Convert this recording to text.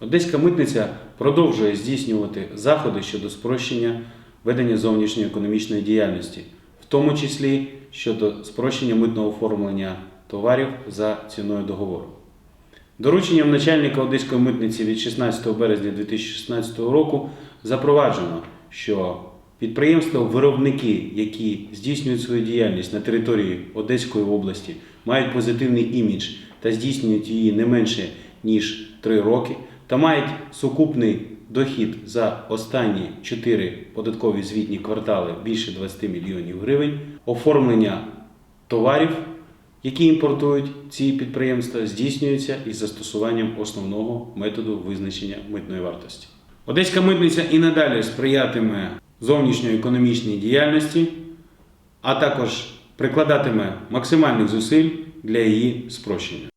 Одеська митниця продовжує здійснювати заходи щодо спрощення ведення зовнішньої економічної діяльності, в тому числі щодо спрощення митного оформлення товарів за ціною договору. Дорученням начальника Одеської митниці від 16 березня 2016 року запроваджено, що підприємства-виробники, які здійснюють свою діяльність на території Одеської області, мають позитивний імідж та здійснюють її не менше ніж 3 роки, та мають сукупний дохід за останні 4 податкові звітні квартали більше 20 мільйонів гривень, оформлення товарів, які імпортують ці підприємства, здійснюється із застосуванням основного методу визначення митної вартості. Одеська митниця і надалі сприятиме зовнішньої економічній діяльності, а також прикладатиме максимальних зусиль для її спрощення.